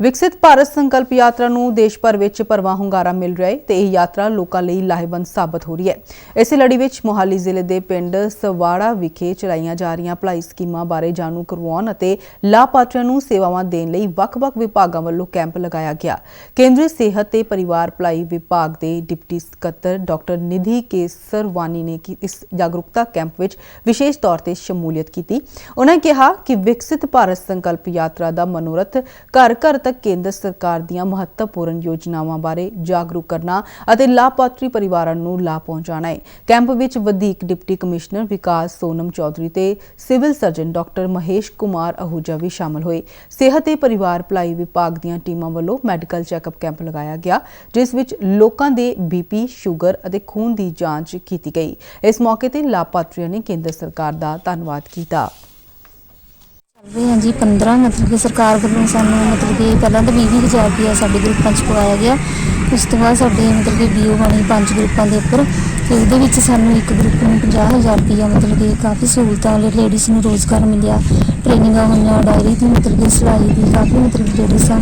ਵਿਕਸਿਤ ਭਾਰਤ ਸੰਕਲਪ ਯਾਤਰਾ ਨੂੰ ਦੇਸ਼ ਭਰ ਵਿੱਚ ਭਰਵਾਂ ਹੁੰਗਾਰਾ ਮਿਲ ਰਿਹਾ ਹੈ ਤੇ ਇਹ ਯਾਤਰਾ ਲੋਕਾਂ ਲਈ ਲਾਹੇਵੰਦ ਸਾਬਤ ਹੋ ਰਹੀ ਹੈ। ਇਸੇ ਲੜੀ ਵਿੱਚ ਮੋਹਾਲੀ ਜ਼ਿਲ੍ਹੇ ਦੇ ਪਿੰਡ ਸਵਾੜਾ ਵਿਖੇ ਚਲਾਈਆਂ ਜਾ ਰਹੀਆਂ ਭਲਾਈ ਸਕੀਮਾਂ ਬਾਰੇ ਜਾਣੂ ਕਰਵਾਉਣ ਅਤੇ ਲਾਭਪਾਤਰੀਆਂ ਨੂੰ ਸੇਵਾਵਾਂ ਦੇਣ ਲਈ ਵੱਖ-ਵੱਖ ਵਿਭਾਗਾਂ ਵੱਲੋਂ ਕੈਂਪ ਲਗਾਇਆ ਗਿਆ। ਕੇਂਦਰੀ ਸਿਹਤ ਤੇ ਪਰਿਵਾਰ ਭਲਾਈ ਵਿਭਾਗ ਦੇ ਡਿਪਟੀ ਸਕੱਤਰ ਡਾਕਟਰ ਨਿਧੀ ਕੇਸਰਵਾਨੀ ਨੇ ਇਸ ਜਾਗਰੂਕਤਾ ਕੈਂਪ ਵਿੱਚ ਵਿਸ਼ੇਸ਼ ਤੌਰ ਤੇ ਸ਼ਮੂਲੀਅਤ ਕੀਤੀ। ਉਹਨਾਂ ਕਿਹਾ ਕਿ ਵਿਕਸਿਤ ਭਾਰਤ ਸੰਕਲਪ ਯਾਤਰਾ ਦਾ ਮਨੋਰਥ ਘਰ ਘਰ ਤੱਕ ਕੇਂਦਰ ਸਰਕਾਰ ਦੀਆਂ ਮਹੱਤਵਪੂਰਨ ਯੋਜਨਾਵਾਂ ਬਾਰੇ ਜਾਗਰੂਕ ਕਰਨਾ ਅਤੇ ਲਾਭਪਾਤਰੀ ਪਰਿਵਾਰਾਂ ਨੂੰ ਲਾਭ ਪਹੁੰਚਾਉਣਾ ਹੈ। ਕੈਂਪ ਵਿੱਚ ਵਧੀਕ ਡਿਪਟੀ ਕਮਿਸ਼ਨਰ ਵਿਕਾਸ ਸੋਨਮ ਚੌਧਰੀ ਤੇ civil surgeon doctor Mahesh Kumar Ahuja ਵੀ ਸ਼ਾਮਲ ਹੋਏ। ਸਿਹਤ ਤੇ ਪਰਿਵਾਰ ਭਲਾਈ ਵਿਭਾਗ ਦੀਆਂ ਟੀਮਾਂ ਵੱਲੋਂ ਮੈਡੀਕਲ ਚੈੱਕਅਪ ਕੈਂਪ ਲਗਾਇਆ ਗਿਆ, ਜਿਸ ਵਿੱਚ ਲੋਕਾਂ ਦੇ ਬੀਪੀ ਸ਼ੂਗਰ ਅਤੇ ਖੂਨ ਦੀ ਜਾਂਚ ਕੀਤੀ ਗਈ। ਇਸ ਮੌਕੇ ਤੇ ਲਾਭਪਾਤਰੀਆਂ ਨੇ ਕੇਂਦਰ ਸਰਕਾਰ ਦਾ ਧੰਨਵਾਦ ਕੀਤਾ। ਰਹੇ ਹਾਂ ਜੀ 15 ਮਤਲਬ ਕਿ ਸਰਕਾਰ ਵੱਲੋਂ ਸਾਨੂੰ ਮਤਲਬ ਕਿ ਪਹਿਲਾਂ ਤਾਂ 20000 ਰੁਪਇਆ ਸਾਡੇ ਗਰੁੱਪਾਂ 'ਚ ਪਵਾਇਆ ਗਿਆ। ਉਸ ਤੋਂ ਬਾਅਦ ਸਾਡੇ ਮਤਲਬ ਕਿ ਬੀਓ ਬਣੀ ਪੰਜ ਗਰੁੱਪਾਂ ਦੇ ਉੱਪਰ। ਤੇ ਉਹਦੇ ਵਿੱਚ ਸਾਨੂੰ ਇੱਕ ਗਰੁੱਪ ਨੂੰ 50000 ਰੁਪਇਆ ਮਤਲਬ ਕਿ ਕਾਫੀ ਸਹੂਲਤਾਂ ਲੇਡੀਜ਼ ਨੂੰ ਰੋਜ਼ਗਾਰ ਮਿਲਿਆ। ਟ੍ਰੇਨਿੰਗਾਂ ਹੋਈਆਂ ਡਾਇਰੀ ਦੀ ਮਤਲਬ ਕਿ ਸਿਲਾਈ ਦੀ ਕਾਫੀ ਮਤਲਬ ਲੇਡੀਜ਼ਾਂ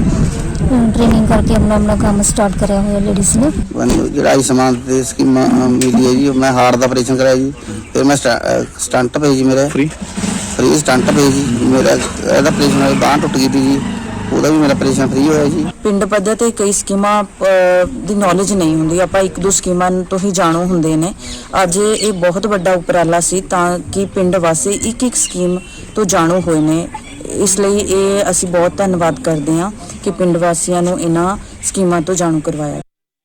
ਟ੍ਰੇਨਿੰਗ ਕਰਕੇ ਆਪਣਾ ਆਪਣਾ ਕੰਮ ਸਟਾਰਟ ਕਰਿਆ ਹੋਇਆ ਲੇਡੀਜ਼ ਨੇ। ਮੈਨੂੰ ਜਿਹੜਾ ਆਯੁਸ਼ਮਾਨ ਦੀ ਸਕੀਮ ਮਿਲੀ ਹੈ ਜੀ ਮੈਂ ਹਾਰਟ ਦਾ ਆਪਰੇਸ਼ਨ ਕਰਾਇਆ ਜੀ। ਫਿਰ ਮੈਂ ਸਟੰਟ ਪਈ ਜੀ ਮੇਰਾ। ਫ੍ਰੀ ਫ੍ਰੀ ਸਟੰਟ ਪਈ ਜੀ ਮੇਰਾ ਇਹਦਾ ਆਪਰੇਸ਼ਨ ਹੋਇਆ ਬਾਂਹ ਟੁੱਟ ਗਈ ਸੀ ਜੀ। ਉਹਦਾ ਵੀ ਮੇਰਾ ਆਪਰੇਸ਼ਨ ਫ੍ਰੀ ਹੋਇਆ ਜੀ। ਪਿੰਡ ਪੱਧਰ ਤੇ ਕਈ ਸਕੀਮਾਂ ਅਹ, ਦੀ ਨੌਲੇਜ ਨਹੀਂ ਹੁੰਦੀ। ਆਪਾਂ ਇੱਕ ਦੋ ਸਕੀਮਾਂ ਤੋਂ ਹੀ ਜਾਣੂ ਹੁੰਦੇ ਨੇ। ਅੱਜ ਇਹ ਬਹੁਤ ਵੱਡਾ ਉਪਰਾਲਾ ਸੀ ਤਾਂ ਕਿ ਪਿੰਡ ਵਾਸੀ ਇੱਕ ਇੱਕ ਸਕੀਮ ਤੋਂ ਜਾਣੂ ਹੋਏ ਨੇ। ਇਸ ਲਈ ਇਹ ਅਸੀਂ ਬਹੁਤ ਧੰਨਵਾਦ ਕਰਦੇ ਹਾਂ ਕਿ ਪਿੰਡ ਵਾਸੀਆਂ ਨੂੰ ਇਹਨਾਂ ਸਕੀਮਾਂ ਤੋਂ ਜਾਣੂ ਕਰਵਾਇਆ।